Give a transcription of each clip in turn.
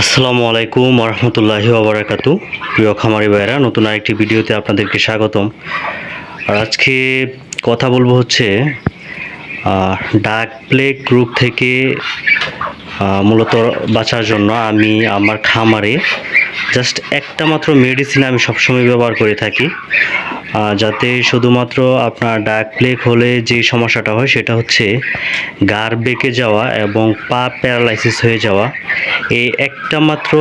আসসালামু আলাইকুম রহমতুল্লাহি ওবরাকাতু। প্রিয় খামারি ভাইরা নতুন আরেকটি ভিডিওতে আপনাদেরকে স্বাগতম। আর আজকে কথা বলব হচ্ছে ডাক প্লেগ রোগ থেকে মূলত বাঁচার জন্য আমি আমার খামারে জাস্ট একটা মাত্র মেডিসিন আমি সবসময় ব্যবহার করে থাকি। যাতে শুধুমাত্র আপনার ডাক প্লেগ হলে যে সমস্যাটা হয় সেটা হচ্ছে গার বেঁকে যাওয়া এবং পা প্যারালাইসিস হয়ে যাওয়া। এই একটা মাত্র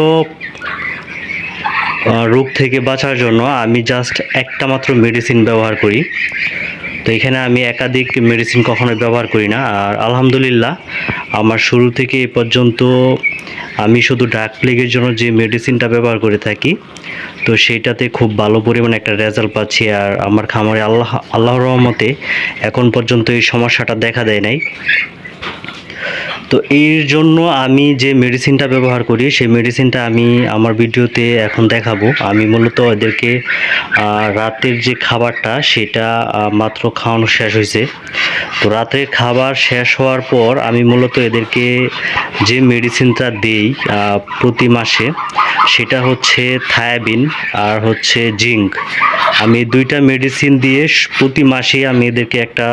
রোগ থেকে বাঁচার জন্য আমি জাস্ট একটা মাত্র মেডিসিন ব্যবহার করি। তো এখানে আমি একাধিক মেডিসিন কখনোই ব্যবহার করি না। আর আলহামদুলিল্লাহ, আমার শুরু থেকে এ পর্যন্ত আমি শুধু ডাক প্লেগের জন্য যে মেডিসিনটা ব্যবহার করে থাকি তো সেইটাতে খুব ভালো পরিমাণে একটা রেজাল্ট পাচ্ছি আর আমার খামারে আল্লাহ, আল্লাহর রহমতে এখন পর্যন্ত এই সমস্যাটা দেখা দেয় নাই। তো এর জন্য আমি যে মেডিসিনটা ব্যবহার করি, সেই মেডিসিনটা আমি আমার ভিডিওতে এখন দেখাবো। আমি মূলত এদেরকে রাতের যে খাবারটা, সেটা মাত্র খাওয়ানো শেষ হয়েছে। তো রাতের খাবার শেষ হওয়ার পর আমি মূলত এদেরকে যে মেডিসিনটা দেই প্রতি মাসে, সেটা হচ্ছে থায়াবিন আর হচ্ছে জিঙ্ক। আমি দুইটা মেডিসিন দিয়ে প্রতি মাসে আমি এদেরকে একটা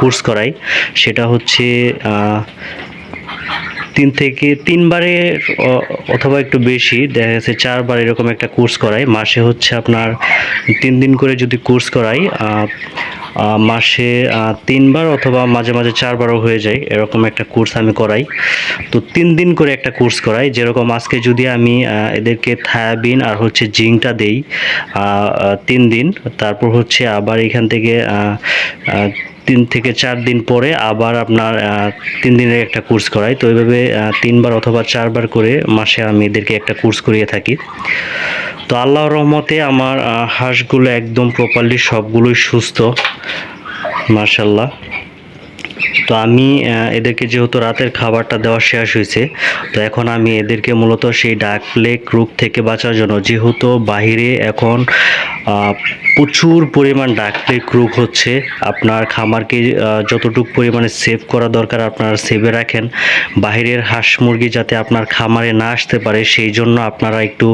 কোর্স করাই। সেটা হচ্ছে তিন থেকে তিনবারে অথবা একটু বেশি, দেখা গেছে চারবার এরকম একটা কোর্স করাই মাসে হচ্ছে আপনার তিন দিন করে যদি কোর্স করাই মাসে তিনবার অথবা মাঝে মাঝে চারবারও হয়ে যায়, এরকম একটা কোর্স আমি করাই। তো তিন দিন করে একটা কোর্স করাই, যেরকম আজকে যদি আমি এদেরকে থায়াবিন আর হচ্ছে জিঙ্কটা দেই তিন দিন, তারপর হচ্ছে আবার এখান থেকে তিন থেকে চার দিন পরে আবার আপনার তিন দিনের একটা কোর্স করাই। তো এইভাবে তিনবার অথবা চারবার করে মাসে আমি এদেরকে একটা কোর্স করিয়ে থাকি। তো আল্লাহর রহমতে আমার হাঁসগুলো একদম প্রপারলি সবগুলোই সুস্থ। মার্শাল্লাহ তো আমি এদেরকে যেহেতু রাতের খাবারটা দেওয়া শেষ হয়েছে, তো এখন আমি এদেরকে মূলত সেই ডাক প্লেগ রোগ থেকে বাঁচার জন্য, যেহেতু বাহিরে এখন প্রচুর পরিমাণ ডাক প্লেগ রোগ হচ্ছে, আপনার খামারকে যতটুকু পরিমাণে সেভ করা দরকার আপনারা সেভে রাখেন, বাহিরের হাঁস মুরগি যাতে আপনার খামারে না আসতে পারে, সেই জন্য আপনারা একটু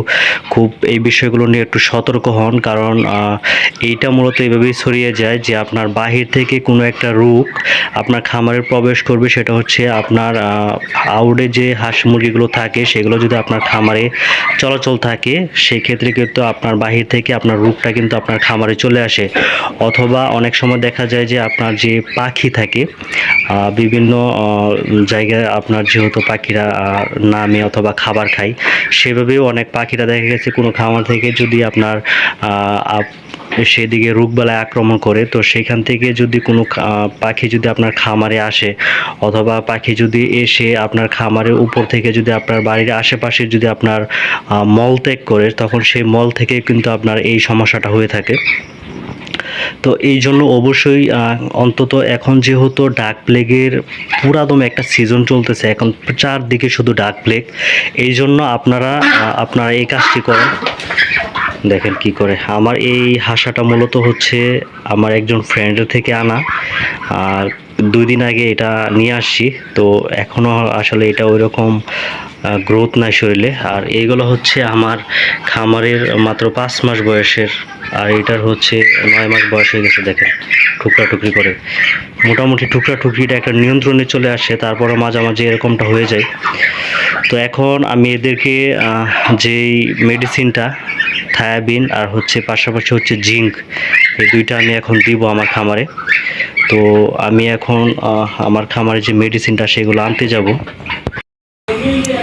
খুব এই বিষয়গুলো নিয়ে একটু সতর্ক হন, কারণ এইটা মূলত এইভাবেই ছড়িয়ে যায় যে আপনার বাহির থেকে কোনো একটা রোগ আপনার খামারে প্রবেশ করবে সেটা হচ্ছে আপনার আউটে যে হাঁস মুরগিগুলো থাকে সেগুলো যদি আপনার খামারে চলাচল থাকে, সেক্ষেত্রে কিন্তু আপনার বাহির থেকে আপনার রোগটা কিন্তু আপনার খামারে চলে আসে। অথবা অনেক সময় দেখা যায় যে আপনার যে পাখি থাকে বিভিন্ন জায়গায় আপনার যেহেতু পাখিরা নামে অথবা খাবার খায়, সেভাবেও অনেক পাখিরা দেখা গেছে কোনো খামার থেকে যদি আপনার আপ- সেদিকে রোগবালায় আক্রমণ করে, তো সেখান থেকে যদি কোনো পাখি যদি আপনার খামারে আসে, অথবা পাখি যদি এসে আপনার খামারের উপর থেকে যদি আপনার বাড়ির আশেপাশে যদি আপনার মল ত্যাগ করে, তখন সেই মল থেকে কিন্তু আপনার এই সমস্যাটা হয়ে থাকে। তো এই জন্য অবশ্যই অন্তত এখন যেহেতু ডাক প্লেগের পুরাদম একটা সিজন চলতেছে, এখন চারদিকে শুধু ডাক প্লেগ, এই জন্য আপনারা আপনারা এই কাজটি করেন। দেখেন কি করে। আমার এই হাসাটা মূলত হচ্ছে আমার একজন ফ্রেন্ডের থেকে আনা। আর দুই দিন আগে এটা নিয়ে আসছি। তো এখনও আসলে এটা ওই রকম গ্রোথ নাই শরীরে। আর এইগুলো হচ্ছে আমার খামারের মাত্র পাঁচ মাস বয়সের। আর এটার হচ্ছে নয় মাস বয়স হয়ে গেছে দেখেন, টুকরা টুকরি করে। মোটামুটি টুকরা টুকরিটা একটা নিয়ন্ত্রণে চলে আসে তারপরে মাঝামাঝি এরকমটা হয়ে যায়। তো এখন আমি এদেরকে যেই মেডিসিনটা থায়াবিন আর হচ্ছে পাশাপাশি হচ্ছে জিঙ্ক এই দুইটা আমি এখন দিব আমার খামারে। তো আমি এখন আমার খামারে যে মেডিসিনটা সেগুলো আনতে যাব।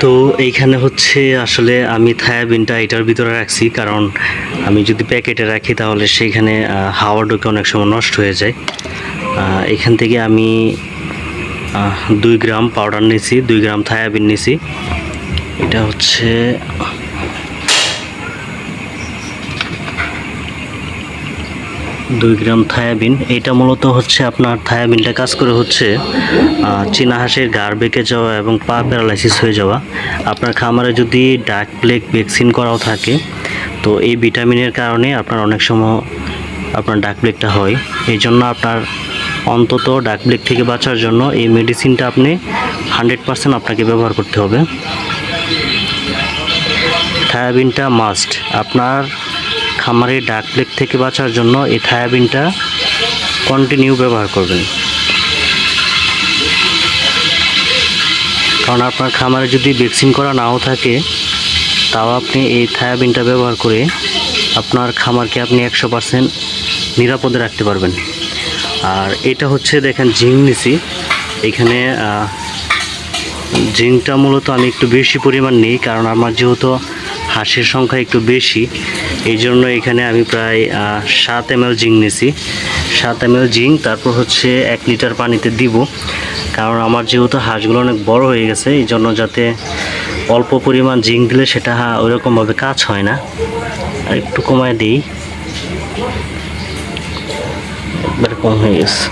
তো এইখানে হচ্ছে আসলে আমি থায়াবিনটা এটার ভিতরে রাখছি, কারণ আমি যদি প্যাকেটে রাখি তাহলে সেইখানে হাওয়া ঢুকে অনেক সময় নষ্ট হয়ে যায়। এখান থেকে আমি দুই গ্রাম পাউডার নিছি, দুই গ্রাম থায়াবিন নিছি। এটা হচ্ছে দুই গ্রাম থায়াবিন। এটা মূলত হচ্ছে আপনার থায়াবিনটা কাজ করে হচ্ছে চীনা হাঁসের গাড় বেঁকে যাওয়া এবং পা প্যারালাইসিস হয়ে যাওয়া। আপনার খামারে যদি ডাক প্লেগ ভ্যাকসিন করাও থাকে, তো এই ভিটামিনের কারণে আপনার অনেক সময় আপনার ডাক প্লেগটা হয়। এই জন্য আপনার অন্তত ডাক প্লেগ থেকে বাঁচার জন্য এই মেডিসিনটা আপনি হান্ড্রেড পার্সেন্ট আপনাকে ব্যবহার করতে হবে। থায়াবিনটা মাস্ট আপনার খামারে ডাক প্লেগ থেকে বাঁচার জন্য এই থায়াবিনটা কন্টিনিউ ব্যবহার করবেন। কারণ আপনার খামারে যদি ভ্যাকসিন করা নাও থাকে, তাও আপনি এই থায়াবিনটা ব্যবহার করে আপনার খামারকে আপনি একশো পার্সেন্ট নিরাপদে রাখতে পারবেন। আর এটা হচ্ছে দেখেন জিং নিছি এখানে জিঙ্কটা মূলত আমি একটু বেশি পরিমাণ নিই, কারণ আমার যেহেতু হাঁসের সংখ্যা একটু বেশি, এই জন্য এখানে আমি প্রায় সাত এম এল জিঙ্ক নিছি। সাত এম এল জিঙ্ক তারপর হচ্ছে এক লিটার পানিতে দিব, কারণ আমার যেহেতু হাঁসগুলো অনেক বড় হয়ে গেছে, এই জন্য যাতে অল্প পরিমাণ জিঙ্ক দিলে সেটা ওইরকমভাবে কাজ হয় না। আর একটু কমায় দিই। কম হয়ে গেছে।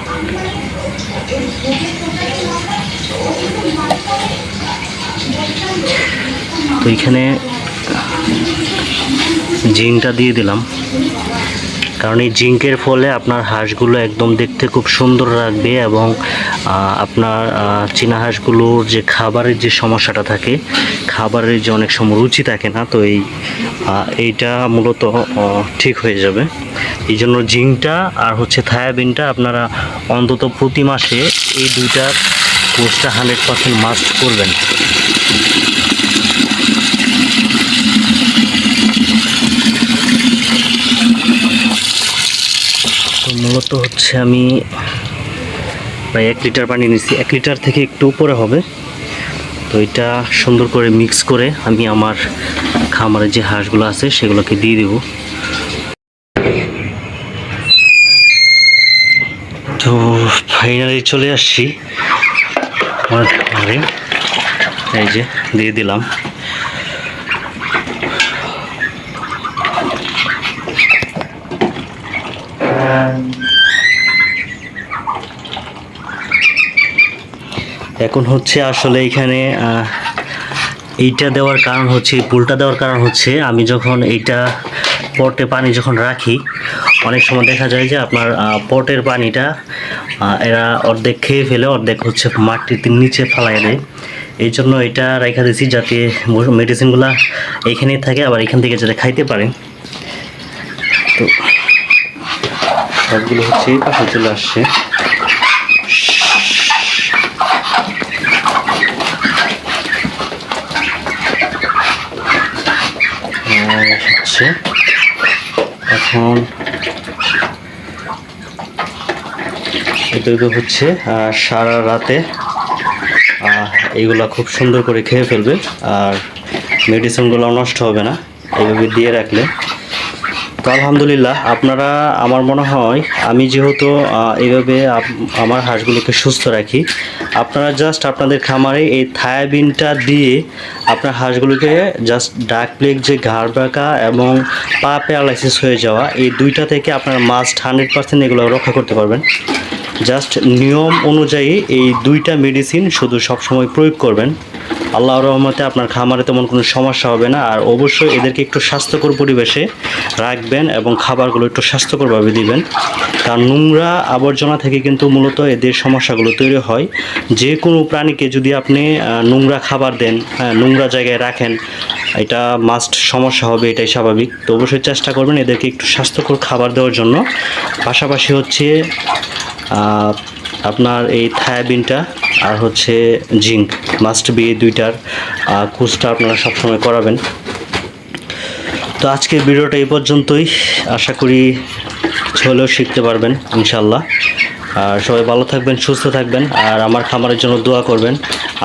তো এখানে জিঙ্কটা দিয়ে দিলাম। কারণ এই জিঙ্কের ফলে আপনার হাঁসগুলো একদম দেখতে খুব সুন্দর রাখবে এবং আপনার চীনা হাঁসগুলোর যে খাবারের যে সমস্যাটা থাকে, খাবারের যে অনেক সময় রুচি থাকে না, তো এই এইটা মূলত ঠিক হয়ে যাবে। এই জন্য জিঙ্কটা আর হচ্ছে থায়াবিনটা আপনারা অন্তত প্রতি মাসে এই দুইটার কোর্সটা হান্ড্রেড পার্সেন্ট মাস্ট করবেন তো মূলত হচ্ছে আমি প্রায় এক লিটার পানি নিয়েছি এক লিটার থেকে একটু উপরে হবে। তো এটা সুন্দর করে মিক্স করে আমি আমার খামারে যে হাঁসগুলো আছে সেগুলোকে দিয়ে দেব। তো ফাইনালি চলে আসছি আমার এই যে দিয়ে দিলাম। এখন হচ্ছে আসলে এখানে এইটা দেওয়ার কারণ হচ্ছে পুলটা দেওয়ার কারণ হচ্ছে, আমি যখন এইটা পটে পানি যখন রাখি, অনেক সময় দেখা যায় যে আপনার পটের পানিটা এরা অর্ধেক খেয়ে ফেলে, অর্ধেক হচ্ছে মাটিতে নিচে ফেলাই দেয়। এই জন্য এটা রেখা দিয়েছি যাতে মেডিসিনগুলো এখানেই থাকে, আবার এখান থেকে যাতে খাইতে পারে তো, সবগুলো হচ্ছে পাশে চলে আসছে। এখন এগুলো হচ্ছে সারা রাতে এইগুলা খুব সুন্দর করে খেয়ে ফেলবে, আর মেডিসিনগুলো নষ্ট হবে না এইভাবে দিয়ে রাখলে। তো আলহামদুলিল্লাহ, আপনারা, আমার মনে হয়, আমি যেহেতু এইভাবে আমার হাঁসগুলোকে সুস্থ রাখি, আপনারা জাস্ট আপনাদের খামারে এই থায়াবিনটা দিয়ে আপনার হাঁসগুলোকে জাস্ট ডাক প্লেগ যে ঘাড় বাঁকা এবং পা প্যারালাইসিস হয়ে যাওয়া, এই দুইটা থেকে আপনারা মাস্ট হান্ড্রেড পার্সেন্ট এগুলো রক্ষা করতে পারবেন। জাস্ট নিয়ম অনুযায়ী এই দুইটা মেডিসিন শুধু সবসময় প্রয়োগ করবেন। আল্লাহর রহমতে আপনার খামারে তেমন কোনো সমস্যা হবে না। আর অবশ্যই এদেরকে একটু স্বাস্থ্যকর পরিবেশে রাখবেন এবং খাবারগুলো একটু স্বাস্থ্যকরভাবে দিবেন। কারণ নোংরা আবর্জনা থেকে কিন্তু মূলত এদের সমস্যাগুলো তৈরি হয়। যে কোনো প্রাণীকে যদি আপনি নোংরা খাবার দেন হ্যাঁ, নোংরা জায়গায় রাখেন এটা মাস্ট সমস্যা হবে এটাই স্বাভাবিক। তো অবশ্যই চেষ্টা করবেন এদেরকে একটু স্বাস্থ্যকর খাবার দেওয়ার জন্য। পাশাপাশি হচ্ছে আপনার এই থায়াবিনটা আর হচ্ছে জিঙ্ক মাস্ট বি দুইটার কোর্সটা আপনারা সবসময় করাবেন। তো আজকের ভিডিওটা এই পর্যন্তই। আশা করি কিছু হলেও শিখতে পারবেন ইনশাল্লাহ আর সবাই ভালো থাকবেন, সুস্থ থাকবেন, আর আমার খামারের জন্য দোয়া করবেন।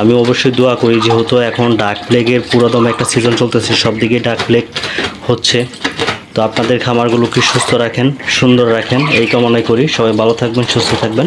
আমি অবশ্যই দোয়া করি, যেহেতু এখন ডাক প্লেগের পুরোদম একটা সিজন চলতেছে, সব দিকে ডাক প্লেগ হচ্ছে। তো আপনাদের খামারগুলোকে সুস্থ রাখেন, সুন্দর রাখেন, এই কামনাই করি। সবাই ভালো থাকবেন, সুস্থ থাকবেন।